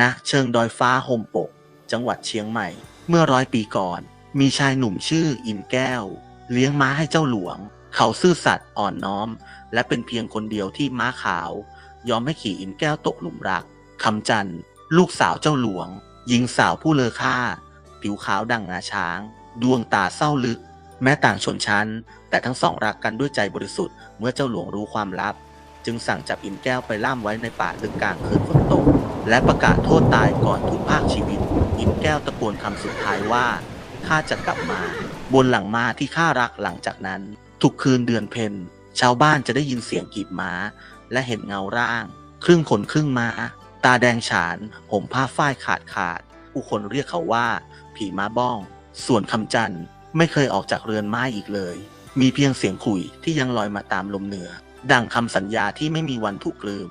ณเชิงดอยฟ้าโฮมปก จังหวัดเชียงใหม่ เมื่อร้อยปีก่อน มีชายหนุ่มชื่ออินแก้ว เลี้ยงม้าให้เจ้าหลวง เขาซื่อสัตย์อ่อนน้อม และเป็นเพียงคนเดียวที่ม้าขาว ยอมให้ขี่อินแก้วตกหลุมรักคำจันลูกสาวเจ้าหลวง หญิงสาวผู้เลอค่า ผิวขาวดังงาช้าง ดวงตาเศร้าลึก แม้ต่างชนชั้น แต่ทั้งสองรักกันด้วยใจบริสุทธิ์เมื่อเจ้าหลวงรู้ความลับ จึงสั่งจับอินแก้วไปล่ามไว้ในป่าลึกกลางคืนฝนตก และประกาศโทษตายก่อนทุกภาคชีวิต อินแก้วตะโกนคำสุดท้ายว่าข้าจะกลับมา บนหลังม้าที่ข้ารักหลังจากนั้น ทุกคืนเดือนเพ็ญชาวบ้านจะได้ยินเสียงกีบม้า และเห็นเงาร่าง ครึ่งคนครึ่งม้า ตาแดงฉานห่มผ้าฝ้ายขาดขาด ผู้คนเรียกเขาว่า ผีม้าบ้อง ส่วนคำจันทร์ไม่เคยออกจากเรือนไม้อีกเลย มีเพียงเสียงขุยที่ยังลอยมาตามลมเหนือ ดังคำสัญญาที่ไม่มีวันถูกลืม